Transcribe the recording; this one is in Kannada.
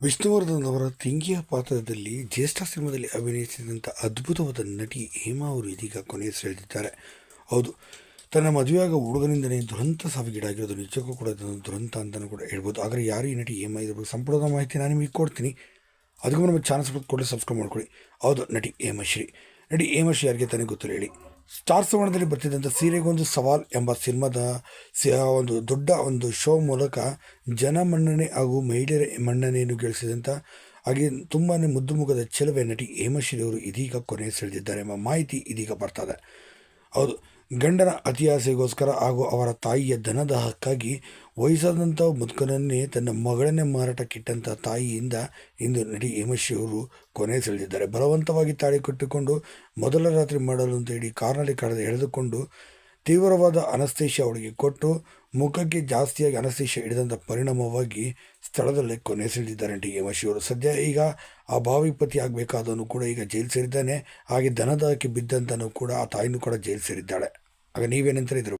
ವಿಷ್ಣುವರ್ಧನ್ ಅವರ ತಂಗಿಯ ಪಾತ್ರದಲ್ಲಿ ಜ್ಯೇಷ್ಠ ಸಿನಿಮಾದಲ್ಲಿ ಅಭಿನಯಿಸಿದಂಥ ಅದ್ಭುತವಾದ ನಟಿ ಹೇಮಾ ಅವರು ಇದೀಗ ಕೊನೆಯುಸಿರೆಳೆದಿದ್ದಾರೆ ಹೌದು, ತನ್ನ ಮದುವೆಯಾಗ ಹುಡುಗನಿಂದನೇ ದುರಂತ ಸಾವಿಗೀಡಾಗಿರೋದು ನಿಜಕ್ಕೂ ಕೂಡ ಇದೊಂದು ದುರಂತ ಅಂತಲೂ ಕೂಡ ಹೇಳ್ಬೋದು. ಆದರೆ ಯಾರು ಈ ನಟಿ ಹೇಮಾ ಇದ್ರ ಬಗ್ಗೆ ಸಂಪೂರ್ಣ ಮಾಹಿತಿ ನಾನು ನಿಮಗೆ ಕೊಡ್ತೀನಿ. ಅದಕ್ಕೂ ನಮಗೆ ಚಾನ್ಸ್ ಕೊಡಲಿ ಸಬ್ಸ್ಕ್ರೈಬ್ ಮಾಡ್ಕೊಳ್ಳಿ. ಹೌದು, ನಟಿ ಹೇಮಶ್ರೀ. ನಟಿ ಹೇಮಶ್ರೀ ಯಾರಿಗೆ ತಾನೇ ಗೊತ್ತಿಲ್ಲ ಹೇಳಿ. ಸ್ಟಾರ್ ಸವರ್ಣದಲ್ಲಿ ಬರ್ತಿದ್ದಂಥ ಸೀರೆಗೊಂದು ಸವಾಲ್ ಎಂಬ ಸಿನಿಮಾದ ಒಂದು ದೊಡ್ಡ ಒಂದು ಶೋ ಮೂಲಕ ಜನ ಮನ್ನಣೆ ಹಾಗೂ ಮಹಿಳೆಯರ ಮನ್ನಣೆಯನ್ನು ಗಳಿಸಿದಂಥ ಹಾಗೆ ತುಂಬಾ ಮುದ್ದು ಮುಖದ ಚೆಲುವೆ ನಟಿ ಹೇಮಶ್ರೀ ಅವರು ಇದೀಗ ಕೊನೆ ಸೆಳೆದಿದ್ದಾರೆ ಎಂಬ ಮಾಹಿತಿ ಇದೀಗ ಬರ್ತದೆ ಹೌದು. ಗಂಡನ ಅತಿಯಾಸೆಗೋಸ್ಕರ ಹಾಗೂ ಅವರ ತಾಯಿಯ ಧನದ ಹಕ್ಕಾಗಿ ವಯಸ್ಸಾದಂಥ ಮುದುಕನನ್ನೇ ತನ್ನ ಮಗಳನ್ನೇ ಮಾರಾಟಕ್ಕಿಟ್ಟಂಥ ತಾಯಿಯಿಂದ ಇಂದು ನಟಿ ಅವರು ಕೊನೆ ಸೆಳೆದಿದ್ದಾರೆ. ಬಲವಂತವಾಗಿ ತಾಳಿ ಕಟ್ಟಿಕೊಂಡು ಮೊದಲ ರಾತ್ರಿ ಮಾಡಲು ಅಂತ ಹೇಳಿ ಕಾರ್ನಲ್ಲಿ ಕಳೆದು ಎಳೆದುಕೊಂಡು ತೀವ್ರವಾದ ಅನಸ್ತೇಶ ಅವಳಿಗೆ ಕೊಟ್ಟು ಮುಖಕ್ಕೆ ಜಾಸ್ತಿಯಾಗಿ ಅನಸ್ತೇಶ ಹಿಡಿದಂಥ ಪರಿಣಾಮವಾಗಿ ಸ್ಥಳದಲ್ಲೇ ಕೊನೆ ಸೆಳೆದಿದ್ದಾರೆ ನಟಿ ಶಿವರು ಅವರು. ಸದ್ಯ ಈಗ ಆ ಭಾವಿಪತಿ ಆಗಬೇಕಾದವನು ಕೂಡ ಈಗ ಜೈಲು ಸೇರಿದ್ದಾನೆ. ಹಾಗೆ ದನದಕ್ಕೆ ಬಿದ್ದಂತನೂ ಕೂಡ ಆ ತಾಯಿನೂ ಕೂಡ ಜೈಲು ಸೇರಿದ್ದಾಳೆ. ಆಗ ನೀವೇನಂತಾರೆ ಇದ್ರ